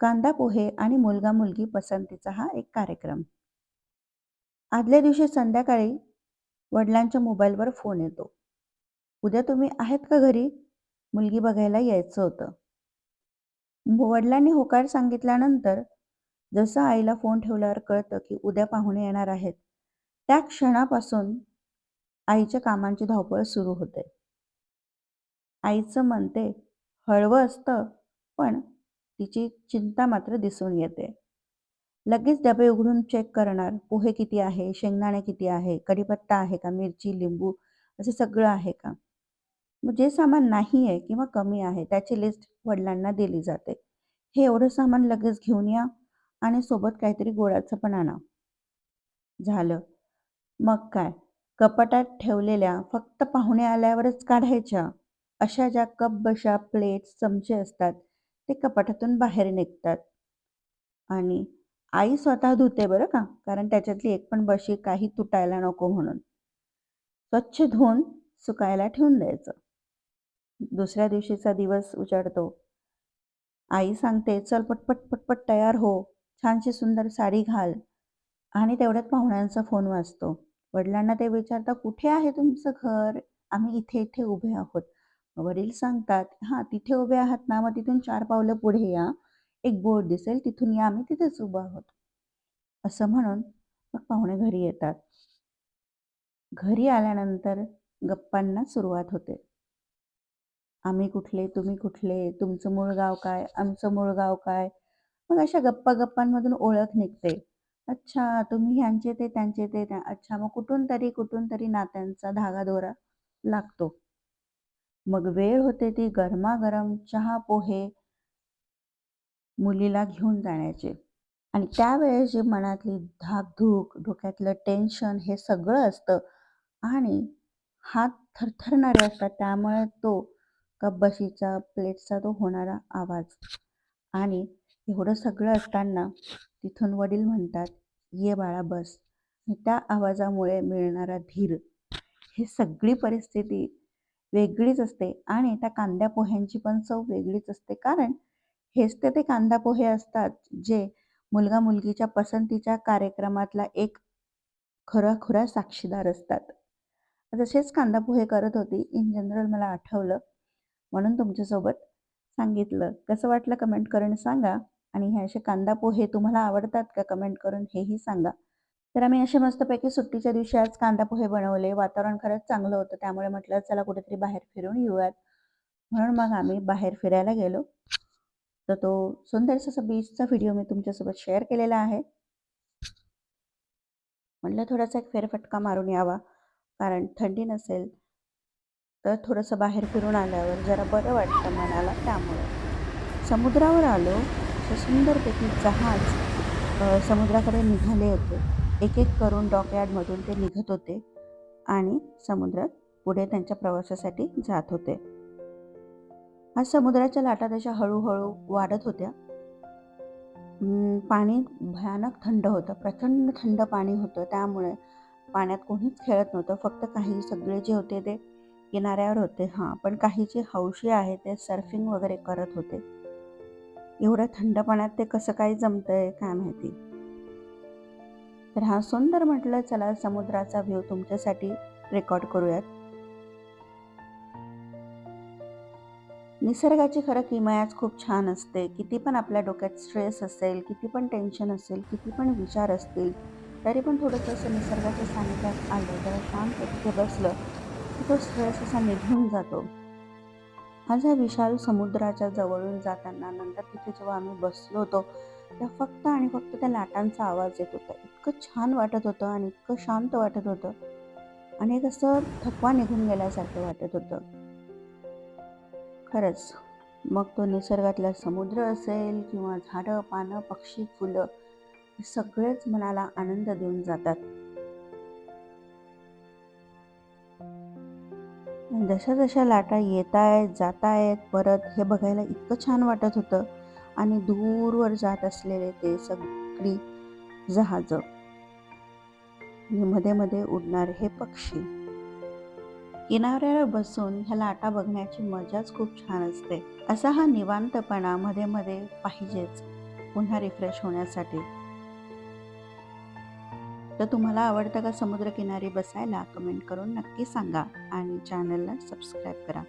कांदा पोहे आणि मुलगा मुलगी पसंतीचा हा एक कार्यक्रम. आदल्या दिवशी संध्याकाळी वडिलांच्या मोबाईलवर फोन येतो. उद्या तुम्ही आहेत का घरी? मुलगी बघायला यायचं होतं. वडिलांनी होकार सांगितल्यानंतर जसं आईला फोन ठेवल्यावर कळतं की उद्या पाहुणे येणार आहेत त्या क्षणापासून आईच्या कामांची धावपळ सुरू होते. आईचं मन ते हळवं असतं पण तिची चिंता मात्र दिसून येते. लगेच डबे उघडून चेक करणार पोहे किती आहे शेंगदाणे किती आहे कढीपत्ता आहे का मिरची लिंबू असं सगळं आहे का? मग जे सामान नाही आहे किंवा कमी आहे त्याची लिस्ट वडिलांना दिली जाते. हे एवढं सामान लगेच घेऊन या आणि सोबत काहीतरी गोळाचं पण आणा. झालं. मग काय? कपाटात ठेवलेल्या फक्त पाहुणे आल्यावरच काढायच्या. अशा ज्या कप बशा प्लेट चमचे असतात ते कपाटातून बाहेर निघतात. आणि आई स्वतः धुते बरं का? कारण त्याच्यातली एक पण बशी काही तुटायला नको म्हणून. स्वच्छ धुवून सुकायला ठेवून द्यायचं. दुसऱ्या दिवशीचा दिवस उजाडतो. आई सांगते चल पटपट पटपट तयार हो. छानशी सुंदर साडी घाल. आणि तेवढ्यात पाहुण्यांचा फोन वाजतो. वडिलांना ते विचारता कुठे आहे तुमचं घर? आम्ही इथे इथे उभे आहोत. वडील सांगतात हा तिथे उभे आहात ना मग तिथून चार पावलं पुढे या. एक बोर्ड दिसेल तिथून या आम्ही तिथेच उभं आहोत. असं म्हणून मग पाहुणे घरी येतात. घरी आल्यानंतर गप्पांना सुरुवात होते. आम्ही कुठले? तुम्ही कुठले? तुमचं मूळ गाव काय? आमचं मूळ गाव काय? मग अशा गप्पा गप्पांमधून ओळख निघते. अच्छा तुम्ही ह्यांचे ते त्यांचे ते अच्छा मग कुठून तरी कुठून तरी नात्यांचा धागा दोरा लागतो. मग वेळ होते ती गरमागरम चहा पोहे मुलीला घेऊन जाण्याचे. आणि त्यावेळेस जी मनातली धाकधूक डोक्यातलं टेन्शन हे सगळं असतं. आणि हात थरथरणारे असतात त्यामुळे तो कपबशीचा प्लेटचा तो होणारा आवाज. आणि एवढं सगळं असताना तिथून वडील म्हणतात ये बाळा बस. आणि त्या आवाजामुळे मिळणारा धीर. ही सगळी परिस्थिती वेगळीच असते आणि त्या कांद्या पोह्यांची पण चव वेगळीच असते. कारण हेच ते ते कांदा पोहे असतात जे मुलगा मुलगीच्या पसंतीच्या कार्यक्रमातला एक खरा खुरा साक्षीदार असतात. तसेच कांदा पोहे करत होती इन जनरल मला आठवलं. म्हणून तुमच्यासोबत सांगितलं. कसं वाटलं कमेंट करून सांगा आणि हे असे कांदा पोहे तुम्हाला आवडतात का कमेंट करून हेही सांगा. तर आम्ही असे मस्तपैकी सुट्टीच्या दिवशी आज कांदा पोहे बनवले. वातावरण खरंच चांगलं होतं. त्यामुळे म्हटलं चला कुठेतरी बाहेर फिरून येऊयात. म्हणून मग आम्ही बाहेर फिरायला गेलो. तर तो सुंदरसा असा बीचचा व्हिडिओ मी तुमच्यासोबत शेअर केलेला आहे. म्हटलं थोडासा एक फेरफटका मारून यावा कारण थंडी नसेल तर थोडंसं बाहेर फिरून आल्यावर जरा बरं वाटतं मनाला. त्यामुळे समुद्रावर आलो. तर सुंदरपैकी जहाज समुद्राकडे निघाले होते. एक एक करून डॉकयार्डमधून ते निघत होते आणि समुद्रात पुढे त्यांच्या प्रवासासाठी जात होते. आज समुद्राच्या लाटा तशा हळूहळू वाढत होत्या. पाणी भयानक थंड होतं. प्रचंड थंड पाणी होतं. त्यामुळे पाण्यात कोणीच खेळत नव्हतं. फक्त काही सगळे जे होते ते किनाऱ्यावर होते. हां पण काही जे हौशी आहे ते सर्फिंग वगैरे करत होते. एवढ्या थंड पाण्यात ते कसं काय जमतंय काय माहिती? तर हा सुंदर म्हटलं चला समुद्राचा व्ह्यू तुमच्यासाठी रेकॉर्ड करूयात. निसर्गाची खरं किमयाच खूप छान असते. किती पण आपल्या डोक्यात स्ट्रेस असेल किती पण टेन्शन असेल किती पण विचार असतील तरी पण थोडंसं असं निसर्गाच्या सानिध्यात आलं जरा शांत तिथे बसलं की तो स्ट्रेस असा निघून जातो. हा ज्या विशाल समुद्राच्या जवळून जाताना नंतर तिथे जेव्हा आम्ही बसलो होतो त्या फक्त आणि फक्त त्या लाटांचा आवाज येत होता. इतकं छान वाटत होतं आणि इतकं शांत वाटत होतं. आणि एक असं थकवा निघून गेल्यासारखं वाटत होतं. खरंच मग तो निसर्गातला समुद्र असेल किंवा झाडं पानं पक्षी फुलं हे सगळेच मनाला आनंद देऊन जातात. जशा जशा लाटा येत आहेत जात आहेत परत हे बघायला इतकं छान वाटत होतं. आणि दूरवर जात असलेले ते सगळी जहाजं मध्ये मध्ये उडणारे हे पक्षी. किनाऱ्यावर बसून ह्या लाटा बघण्याची मजाच खूप छान असते. असा हा निवांतपणा मध्ये मध्ये पाहिजेच पुन्हा रिफ्रेश होण्यासाठी. तर तुम्हाला आवडतं का समुद्रकिनारी बसायला? कमेंट करून नक्की सांगा आणि चॅनलला सबस्क्राईब करा.